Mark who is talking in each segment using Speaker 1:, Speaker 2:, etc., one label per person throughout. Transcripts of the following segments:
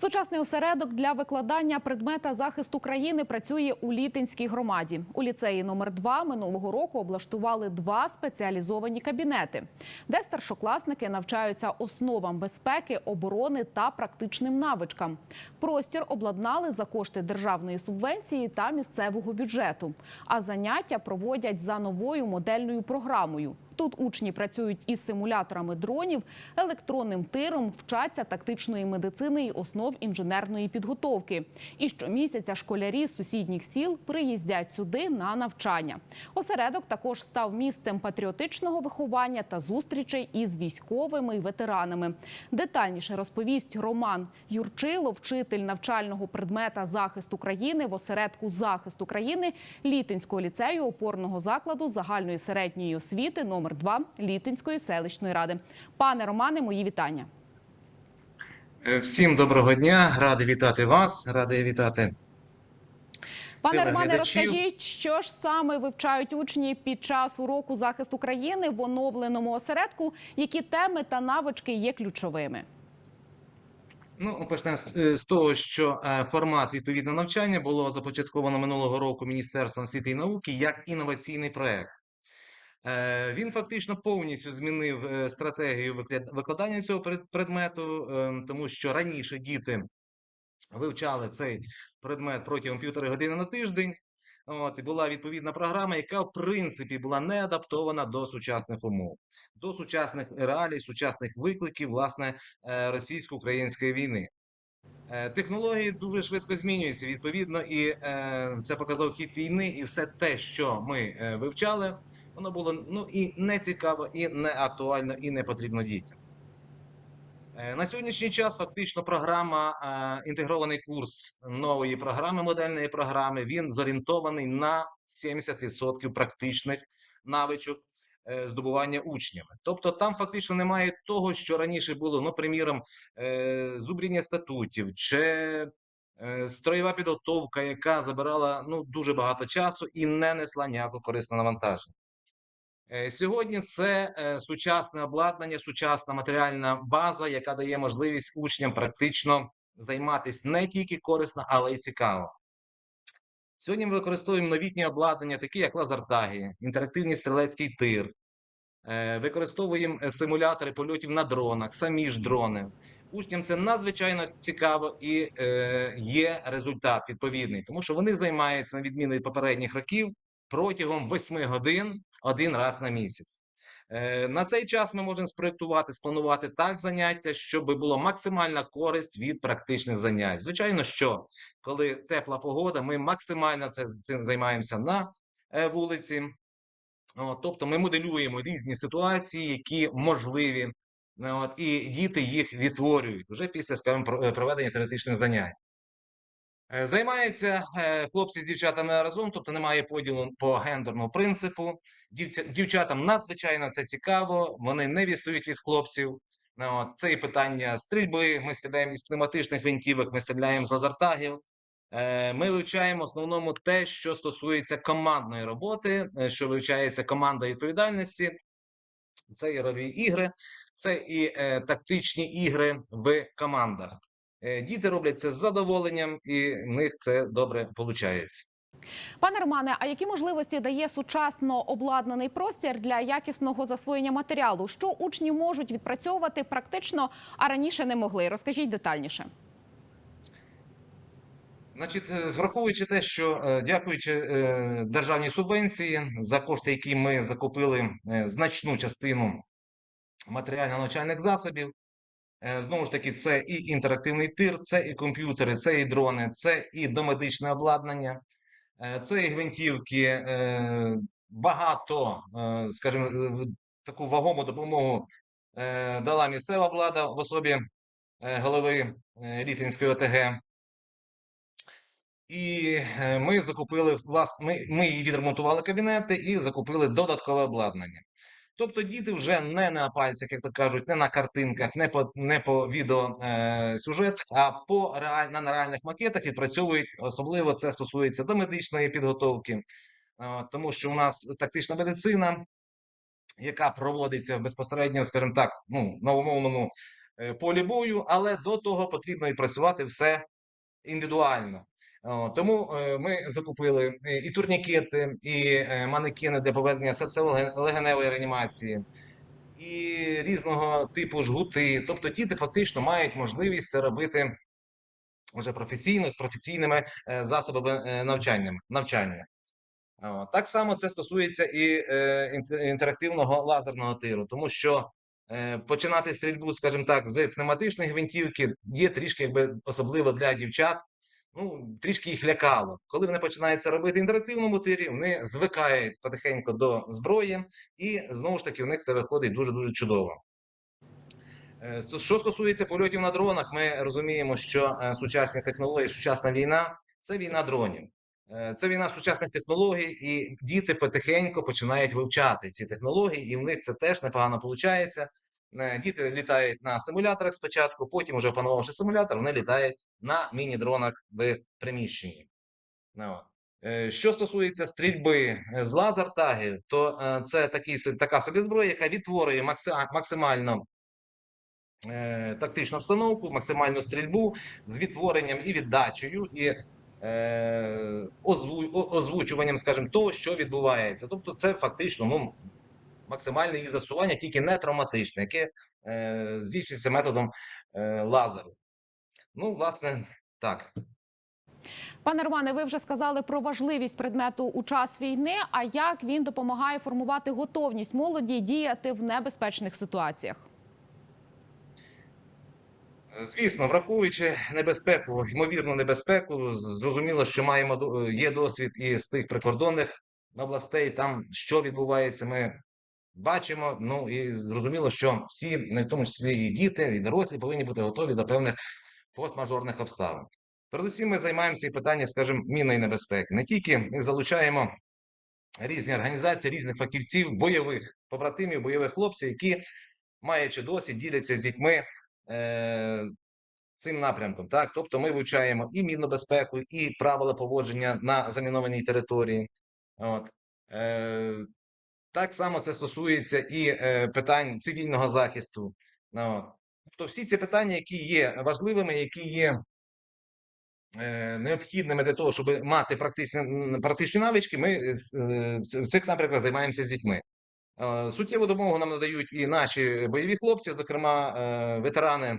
Speaker 1: Сучасний осередок для викладання предмета захисту країни працює у Літинській громаді. У ліцеї номер 2 минулого року облаштували два спеціалізовані кабінети, де старшокласники навчаються основам безпеки, оборони та практичним навичкам. Простір обладнали за кошти державної субвенції та місцевого бюджету. А заняття проводять за новою модельною програмою. Тут учні працюють із симуляторами дронів, електронним тиром, вчаться тактичної медицини і основ інженерної підготовки. І щомісяця школярі з сусідніх сіл приїздять сюди на навчання. Осередок також став місцем патріотичного виховання та зустрічей із військовими і ветеранами. Детальніше розповість Роман Юрчило, вчитель навчального предмета захист України в осередку захист України Літинського ліцею опорного закладу загальної середньої освіти номер 2 Літинської селищної ради. Пане Романе, мої вітання.
Speaker 2: Е, Всім доброго дня, радий вітати вас, радий вітати.
Speaker 1: Пане Романе, розкажіть, що ж саме вивчають учні під час уроку захист України в оновленому осередку? Які теми та навички є ключовими?
Speaker 2: Ну, почнемо з, е, того, що е, формат відповідного навчання було започатковано минулого року Міністерством освіти і науки як інноваційний проект. Е, Він фактично повністю змінив е, стратегію викладання цього пред- предмету, е, тому що раніше діти вивчали цей предмет протягом півтори години на тиждень. От, і була відповідна програма, яка в принципі була не адаптована до сучасних умов, до сучасних реалій, сучасних викликів, власне, е, російсько-української війни. Технології дуже швидко змінюються. Відповідно, і це показав хід війни, і все те, що ми вивчали, воно було ну і не цікаво, і не актуально, і не потрібно дітям. Е, На сьогоднішній час фактично програма, е, інтегрований курс нової програми, модельної програми, він зорієнтований на 70% практичних навичок е, здобування учнями. Тобто там фактично немає того, що раніше було, ну, приміром, зубріння статутів чи строєва підготовка, яка забирала ну, дуже багато часу і не несла ніякого корисного навантаження. Е, Сьогодні це е, сучасне обладнання, сучасна матеріальна база, яка дає можливість учням практично займатися не тільки корисно, але й цікаво. Сьогодні ми використовуємо новітні обладнання, такі як лазертаги, інтерактивний стрілецький тир, е, використовуємо симулятори польотів на дронах, самі ж дрони. Учням це надзвичайно цікаво і є результат відповідний, тому що вони займаються на відміну від попередніх років протягом 8 годин один раз на місяць. Е, На цей час ми можемо спроектувати, спланувати так заняття, щоб було максимальна користь від практичних занять. Звичайно, що коли тепла погода, ми максимально це, цим займаємося на е, вулиці. Тобто ми моделюємо різні ситуації, які можливі, і діти їх відтворюють вже після, скажімо, е, проведення теоретичних занять. Е, Займаються е, хлопці з дівчатами разом, тобто немає поділу по гендерному принципу. Дівчатам надзвичайно це цікаво, вони не відстають від хлопців. Ну, Це і питання стрільби, ми стріляємо із пневматичних гвинтівок, ми стріляємо з лазертагів. Е, Ми вивчаємо в основному те, що стосується командної роботи, що вивчається команда відповідальності. Це ігрові ігри, це і тактичні ігри в командах. Е, Діти роблять це з задоволенням, і в них це добре виходить.
Speaker 1: Пане Романе, а які можливості дає сучасно обладнаний простір для якісного засвоєння матеріалу? Що учні можуть відпрацьовувати практично, а раніше не могли? Розкажіть детальніше.
Speaker 2: Значить, е, враховуючи те, що е, дякуючи державній субвенції, за кошти, які ми закупили значну частину матеріально-навчальних засобів, знову ж таки, це і інтерактивний тир, це і комп'ютери, це і дрони, це і домедичне обладнання, е, це і гвинтівки, е, багато, е, скажімо, е, таку вагому допомогу е, дала місцева влада в особі е, голови е, Літинської ОТГ. І е, ми закупили власне, ми, ми відремонтували кабінети і закупили додаткове обладнання. Тобто діти вже не на пальцях, як то кажуть, не на картинках, не по не по відео е, а по реаль, на реальних макетах відпрацьовують. Особливо це стосується до медичної підготовки, е, тому що у нас тактична медицина, яка проводиться безпосередньо, скажімо так, ну на умовному е, полі бою, але до того потрібно відпрацювати все індивідуально. Тому е, ми закупили е, і турнікети, і е, манекени для проведення серцево-легеневої реанімації, і різного типу жгути. Тобто діти фактично мають можливість це робити вже професійно з професійними засобами навчання. Так само це стосується і інтерактивного лазерного тиру, тому що починати стрільбу, скажімо так, з пневматичної гвинтівки є трішки, якби особливо для дівчат. Ну, трішки їх лякало. Коли вони починають це робити в інтерактивному тирі, вони звикають потихеньку до зброї, і знову ж таки в них це виходить дуже дуже чудово. Е, Що стосується польотів на дронах, ми розуміємо, що е, сучасні технології, сучасна війна це війна дронів. Е, Це війна сучасних технологій, і діти потихеньку починають вивчати ці технології, і в них це теж непогано виходить. Діти літають на симуляторах спочатку, потім, вже опанувавши симулятор, вони літають на міні-дронах в приміщенні. Ну. Е, Що стосується стрільби е, з лазертагів, то е, це такий, така собі зброя, яка відтворює максимально тактичну обстановку, максимальну стрільбу з відтворенням і віддачею, і озвучуванням, скажімо, того, що відбувається. Тобто, це фактично ну, максимальне її застосування, тільки не травматичне, яке е, здійснюється методом е, лазеру. Ну, власне, так.
Speaker 1: Пане Романе, ви вже сказали про важливість предмету у час війни. А як він допомагає формувати готовність молоді діяти в небезпечних ситуаціях?
Speaker 2: Звісно, враховуючи небезпеку, ймовірну небезпеку, зрозуміло, що маємо є досвід і з тих прикордонних областей, там що відбувається, ми бачимо. Ну і зрозуміло, що всі, в тому числі і діти, і дорослі, повинні бути готові до певних форс-мажорних обставин. Передусім, ми займаємося і питанням, скажімо, мінної небезпеки. Не тільки ми залучаємо різні організації, різних фахівців, бойових побратимів, бойових хлопців, які, маючи досвід, діляться з дітьми. Е- цим напрямком. Так, тобто ми вивчаємо і мінну безпеку, і правила поводження на замінованій території. От. Так само це стосується і е, питань цивільного захисту. Ну. Тобто всі ці питання, які є важливими, які є е, необхідними для того, щоб мати практичні, практичні навички, ми е, в цих напрямках займаємося з дітьми. Суттєву допомогу нам надають і наші бойові хлопці, зокрема ветерани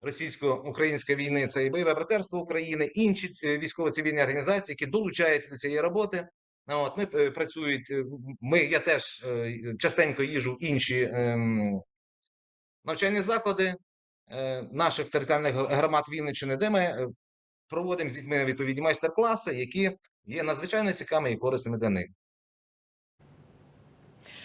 Speaker 2: російсько-української війни, це і бойове братерство України, інші військово-цивільні організації, які долучаються до цієї роботи. От ми е, працюють. е, Ми я теж е, частенько їжу в інші ем, навчальні заклади наших територіальних громад Вінниччини, де ми проводимо з дітьми відповідні майстер-класи, які є надзвичайно цікавими і корисними для них.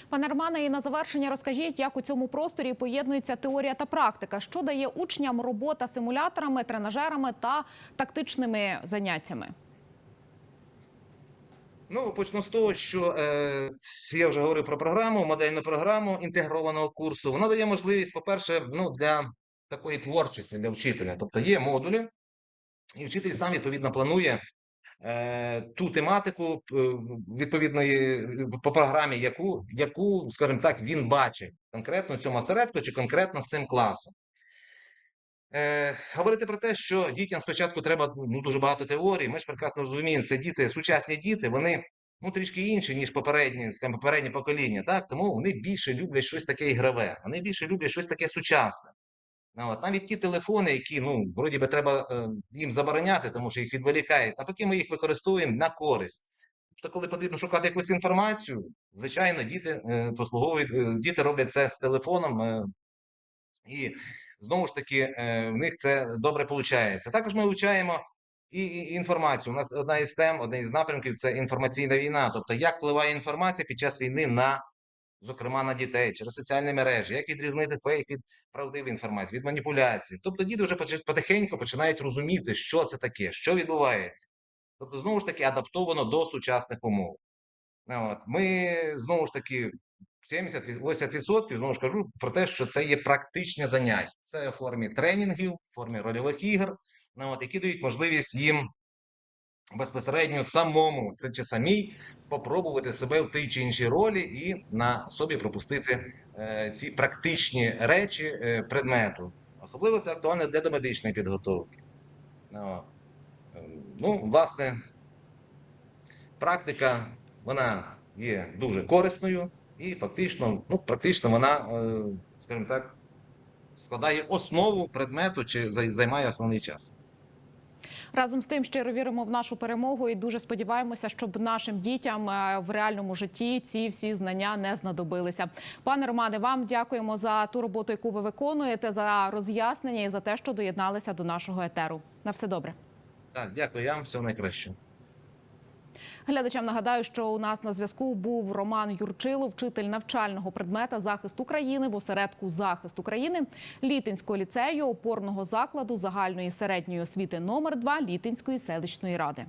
Speaker 1: Пане Романе, і на завершення розкажіть, як у цьому просторі поєднується теорія та практика, що дає учням робота симуляторами, тренажерами та тактичними заняттями.
Speaker 2: Ну, почну з того, що е, я вже говорив про програму, модельну програму інтегрованого курсу. Вона дає можливість, по-перше, ну, для такої творчості для вчителя. Тобто є модулі, і вчитель сам відповідно планує е, ту тематику відповідної по програмі, яку, яку, скажімо так, він бачить конкретно цьому осередку чи конкретно з цим класом. Е, говорити про те, що дітям спочатку треба ну, дуже багато теорій. Ми ж прекрасно розуміємо, це діти, сучасні діти, вони ну, трішки інші, ніж попередні, скажімо, попереднє покоління. Так? Тому вони більше люблять щось таке ігрове, вони більше люблять щось таке сучасне. Ну, от, навіть ті телефони, які ну, вроді би треба е, їм забороняти, тому що їх відволікають, навпаки, ми їх використовуємо на користь. Тобто, коли потрібно шукати якусь інформацію, звичайно, діти е, послуговують, е, діти роблять це з телефоном. Е, і знову ж таки, е, в них це добре виходить. Також ми вивчаємо і, інформацію. У нас одна із тем, одна із напрямків це інформаційна війна. Тобто, як впливає інформація під час війни на, зокрема, на дітей через соціальні мережі, як відрізнити фейк від правдивої інформації, від маніпуляції. Тобто, діти вже потихеньку починають розуміти, що це таке, що відбувається. Тобто, знову ж таки, адаптовано до сучасних умов. От. Ми знову ж таки 70-80% знову ж кажу про те, що це є практичне заняття. Це в формі тренінгів, в формі рольових ігор, ну, от, які дають можливість їм безпосередньо самому чи самій попробувати себе в тій чи іншій ролі і на собі пропустити е, ці практичні речі е, предмету. Особливо це актуально для домедичної підготовки. Ну, е, Ну, власне, практика вона є дуже корисною і фактично, ну, практично вона, е, скажімо так, складає основу предмету чи зай- займає основний час.
Speaker 1: Разом з тим, щиро віримо в нашу перемогу і дуже сподіваємося, щоб нашим дітям е, в реальному житті ці всі знання не знадобилися. Пане Романе, вам дякуємо за ту роботу, яку ви виконуєте, за роз'яснення і за те, що доєдналися до нашого етеру. На все добре.
Speaker 2: Так, дякую я вам, всього найкращого.
Speaker 1: Глядачам нагадаю, що у нас на зв'язку був Роман Юрчило, вчитель навчального предмета захист України в осередку захист України Літинського ліцею опорного закладу загальної середньої освіти номер 2 Літинської селищної ради.